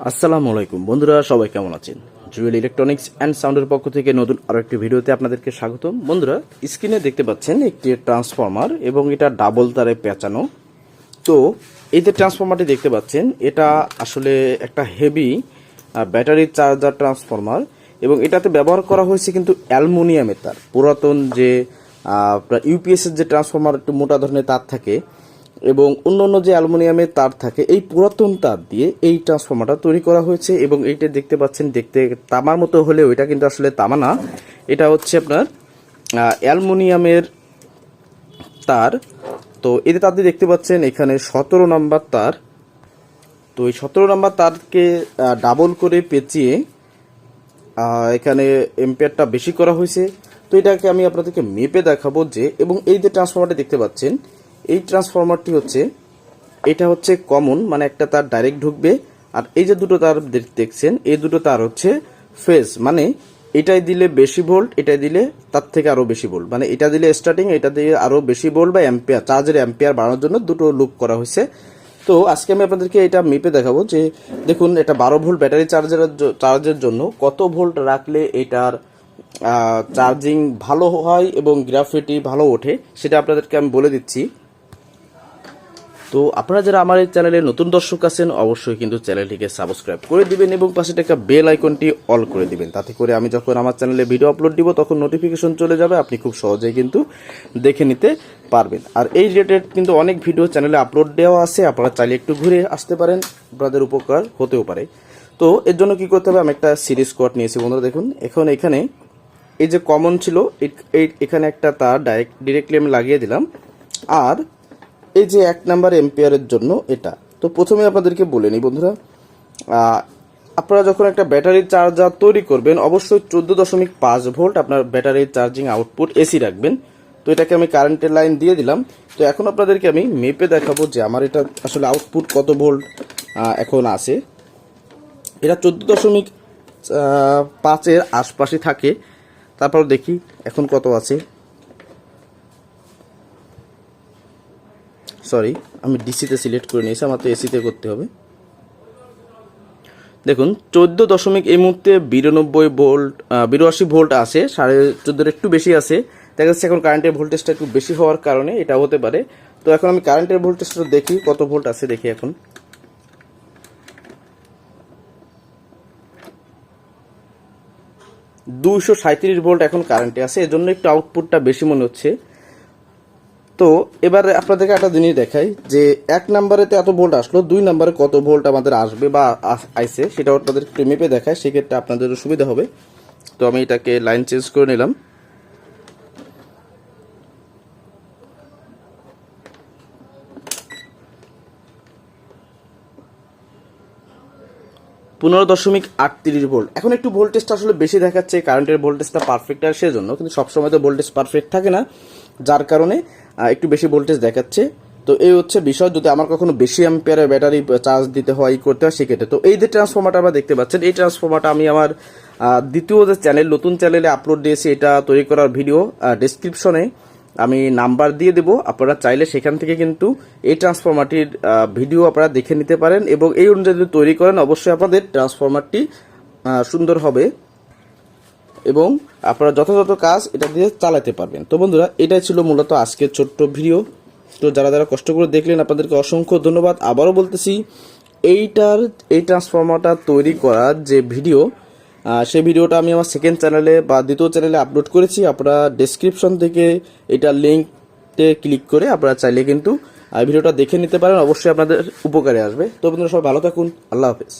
আসসালামু আলাইকুম। বন্ধুরা, সবাই কেমন আছেন? জুয়েল ইলেকট্রনিক্স অ্যান্ড সাউন্ডের পক্ষ থেকে নতুন আরও একটি ভিডিওতে আপনাদেরকে স্বাগতম। বন্ধুরা, স্ক্রিনে দেখতে পাচ্ছেন একটি ট্রান্সফর্মার এবং এটা ডাবল তারে পেঁচানো। তো, এই যে ট্রান্সফরমারটি দেখতে পাচ্ছেন, এটা আসলে একটা হেভি ব্যাটারি চার্জার ট্রান্সফর্মার এবং এটাতে ব্যবহার করা হয়েছে কিন্তু অ্যালুমিনিয়ামের তার। পুরাতন যে ইউপিএস এর যে ট্রান্সফর্মার একটু মোটা ধরনের তার থাকে এবং অন্য অন্য যে অ্যালুমিনিয়ামের তার থাকে, এই পুরাতন তার দিয়ে এই ট্রান্সফর্মারটা তৈরি করা হয়েছে এবং এইটা দেখতে পাচ্ছেন, দেখতে তামার মতো হলেও এটা কিন্তু আসলে তামা না। এটা হচ্ছে আপনার অ্যালুমিনিয়ামের তার। তো এতে তার দিয়ে দেখতে পাচ্ছেন, এখানে সতেরো নম্বর তার। তো এই সতেরো নম্বর তারকে ডাবল করে পেঁচিয়ে এখানে এম্পিয়ারটা বেশি করা হয়েছে। তো এটাকে আমি আপনাদেরকে মেপে দেখাবো যে, এবং এই যে ট্রান্সফর্মারটা দেখতে পাচ্ছেন এই ট্রান্সফরমারটি হচ্ছে, এটা হচ্ছে কমন মানে একটা তার ডাইরেক্ট ঢুকবে, আর এই যে দুটো তার দেখছেন, এই দুটো তার হচ্ছে ফেজ মানে এটাই দিলে বেশি ভোল্ট এটাই দিলে তার থেকে আরও বেশি ভোল্ট মানে এটা দিলে স্টার্টিং এটা দিয়ে আরও বেশি ভোল্ট বা অ্যাম্পিয়ার চার্জের অ্যাম্পিয়ার বাড়ানোর জন্য দুটো লুপ করা হয়েছে। তো আজকে আমি আপনাদেরকে এটা মেপে দেখাবো যে, দেখুন, এটা বারো ভোল্ট ব্যাটারি চার্জের চার্জের জন্য কত ভোল্ট রাখলে এটার চার্জিং ভালো হয় এবং গ্রাফিটি ভালো ওঠে, সেটা আপনাদেরকে আমি বলে দিচ্ছি। তো আপনারা যারা আমার এই চ্যানেলে নতুন দর্শক আছেন, অবশ্যই কিন্তু চ্যানেলটিকে সাবস্ক্রাইব করে দিবেন এবং পাশে একটা বেল আইকনটি অল করে দিবেন। তাতে করে আমি যখন আমার চ্যানেলে ভিডিও আপলোড দিব, তখন নোটিফিকেশন চলে যাবে, আপনি খুব সহজেই কিন্তু দেখে নিতে পারবেন। আর এই রিলেটেড কিন্তু অনেক ভিডিও চ্যানেলে আপলোড দেওয়া আছে, আপনারা চাইলে একটু ঘুরে আসতে পারেন, আপনাদের উপকার হতেও পারে। তো এর জন্য কি করতে হবে, আমি একটা সিরিজ কোয়াড নিয়েছি বন্ধুরা, দেখুন। এখন এখানে এই যে কমন ছিল এখানে একটা তার ডাইরেক্ট ডিরেক্টলি আমি লাগিয়ে দিলাম। আর এই যে এক নাম্বার এম্পিয়ারের জন্য এটা। তো প্রথমে আপনাদেরকে বলে নিই বন্ধুরা আপনারা যখন একটা ব্যাটারির চার্জার তৈরি করবেন, অবশ্যই চোদ্দ দশমিক পাঁচ ভোল্ট আপনার ব্যাটারির চার্জিং আউটপুট এসি রাখবেন। তো এটাকে আমি কারেন্টের লাইন দিয়ে দিলাম। তো এখন আপনাদেরকে আমি মেপে দেখাবো যে আমার এটা আসলে আউটপুট কত ভোল্ট এখন আছে। এটা চোদ্দ দশমিক পাঁচের আশপাশে থাকে। তারপর দেখি এখন কত আছে। সরি, আমি ডিসিতে সিলেক্ট করে নিয়েছি আমার তো এসিতে করতে হবে। দেখুন, চোদ্দ দশমিক এই মুহূর্তে বিরানব্বই ভোল্ট বিরাশি ভোল্ট আছে, সাড়ে চোদ্দোর একটু বেশি আছে। দেখা যাচ্ছে এখন কারেন্টের ভোল্টেজটা একটু বেশি হওয়ার কারণে এটা হতে পারে। তো এখন আমি কারেন্টের ভোল্টেজটা দেখি, কত ভোল্ট আছে দেখি এখন। দুইশো সাঁত্রিশ ভোল্ট এখন কারেন্টে আছে, এজন্য একটু আউটপুটটা বেশি মনে হচ্ছে। তো এবারে আপনাদেরকে একটা জিনিস দেখাই যে এক নাম্বারেতে এত ভোল্ট আসলো, দুই নাম্বারে কত ভোল্ট আমাদের আসবে বা আইসে সেটাও সেটা আপনাদের একটু মেপে দেখায় সেক্ষেত্রে আপনাদের সুবিধা হবে। তো আমি এটাকে লাইন চেঞ্জ করে নিলাম। পনেরো দশমিক আটত্রিশ ভোল্ট। এখন একটু ভোল্টেজটা আসলে বেশি দেখাচ্ছে কারেন্টের ভোল্টেজটা পারফেক্ট আর সেজন্য, কিন্তু সবসময় তো ভোল্টেজ পারফেক্ট থাকে না, যার কারণে একটু বেশি ভোল্টেজ দেখাচ্ছে। তো এই হচ্ছে বিষয়, যদি আমার কখনো বেশি অ্যাম্পিয়ারের ব্যাটারি চার্জ দিতে হয় করতে হয়, সেক্ষেত্রে। তো এই যে ট্রান্সফর্মারটা আমরা দেখতে পাচ্ছেন, এই ট্রান্সফর্মারটা আমি আমার দ্বিতীয় যে চ্যানেল নতুন চ্যানেলে আপলোড দিয়েছি, এটা তৈরি করার ভিডিও ডিসক্রিপশনে আমি নাম্বার দিয়ে দেব। আপনারা চাইলে সেখান থেকে কিন্তু এই ট্রান্সফরমারটির ভিডিও আপনারা দেখে নিতে পারেন এবং এই অনুযায়ী যদি তৈরি করেন, অবশ্যই আপনাদের ট্রান্সফরমারটি সুন্দর হবে এবং আপনারা যথাযথ কাজ এটা দিয়ে চালাতে পারবেন। তো বন্ধুরা, এটাই ছিল মূলত আজকের ছোট্ট ভিডিও। তো যারা যারা কষ্ট করে দেখলেন, আপনাদেরকে অসংখ্য ধন্যবাদ। আবারও বলতেছি, এইটার, এই ট্রান্সফরমারটা তৈরি করার যে ভিডিও সেই ভিডিওটা আমি আমার সেকেন্ড চ্যানেলে বা দ্বিতীয় চ্যানেলে আপলোড করেছি। আপনারা ডেসক্রিপশন থেকে এটা লিঙ্কতে ক্লিক করে আপনারা চাইলে কিন্তু ভিডিওটা দেখে নিতে পারেন। অবশ্যই আপনাদের উপকারে আসবে। তো বন্ধুরা, সবাই ভালো থাকুন। আল্লাহ হাফেজ।